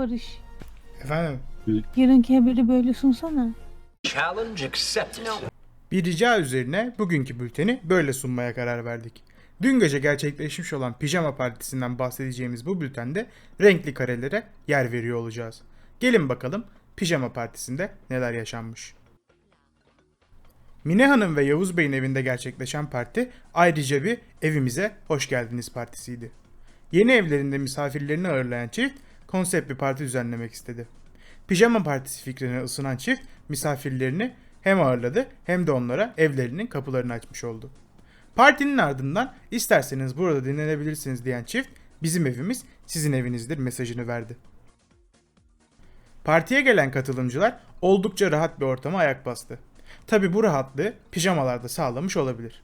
Barış. Efendim? Yarınki haberi böyle sunsana. Challenge accepted. Bir rica üzerine bugünkü bülteni böyle sunmaya karar verdik. Dün gece gerçekleşmiş olan pijama partisinden bahsedeceğimiz bu bültende renkli karelere yer veriyor olacağız. Gelin bakalım pijama partisinde neler yaşanmış. Mine Hanım ve Yavuz Bey'in evinde gerçekleşen parti ayrıca bir evimize hoş geldiniz partisiydi. Yeni evlerinde misafirlerini ağırlayan çift konsept bir parti düzenlemek istedi. Pijama partisi fikrine ısınan çift misafirlerini hem ağırladı hem de onlara evlerinin kapılarını açmış oldu. Partinin ardından isterseniz burada dinlenebilirsiniz diyen çift bizim evimiz sizin evinizdir mesajını verdi. Partiye gelen katılımcılar oldukça rahat bir ortama ayak bastı. Tabi bu rahatlığı pijamalarda sağlamış olabilir.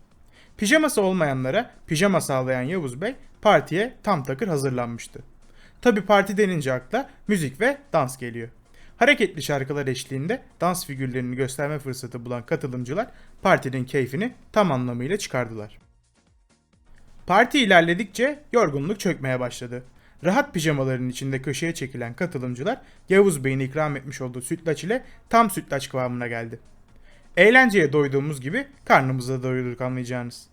Pijaması olmayanlara pijama sağlayan Yavuz Bey partiye tam takır hazırlanmıştı. Tabi parti denince akla müzik ve dans geliyor. Hareketli şarkılar eşliğinde dans figürlerini gösterme fırsatı bulan katılımcılar partinin keyfini tam anlamıyla çıkardılar. Parti ilerledikçe yorgunluk çökmeye başladı. Rahat pijamaların içinde köşeye çekilen katılımcılar Yavuz Bey'in ikram etmiş olduğu sütlaç ile tam sütlaç kıvamına geldi. Eğlenceye doyduğumuz gibi karnımıza doyurduk anlayacağınız.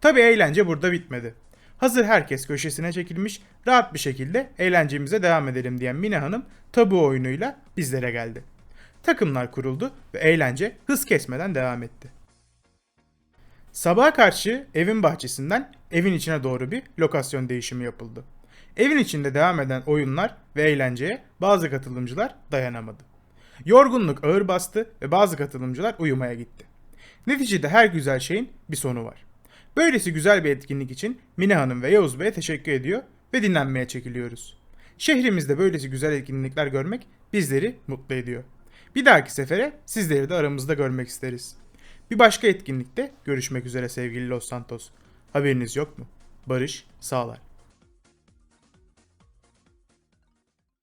Tabi eğlence burada bitmedi. Hazır herkes köşesine çekilmiş, rahat bir şekilde eğlencemize devam edelim diyen Mine Hanım tabu oyunuyla bizlere geldi. Takımlar kuruldu ve eğlence hız kesmeden devam etti. Sabaha karşı evin bahçesinden evin içine doğru bir lokasyon değişimi yapıldı. Evin içinde devam eden oyunlar ve eğlenceye bazı katılımcılar dayanamadı. Yorgunluk ağır bastı ve bazı katılımcılar uyumaya gitti. Neticede her güzel şeyin bir sonu var. Böylesi güzel bir etkinlik için Mine Hanım ve Yavuz Bey'e teşekkür ediyor ve dinlenmeye çekiliyoruz. Şehrimizde böylesi güzel etkinlikler görmek bizleri mutlu ediyor. Bir dahaki sefere sizleri de aramızda görmek isteriz. Bir başka etkinlikte görüşmek üzere sevgili Los Santos. Haberiniz yok mu? Barış sağlar.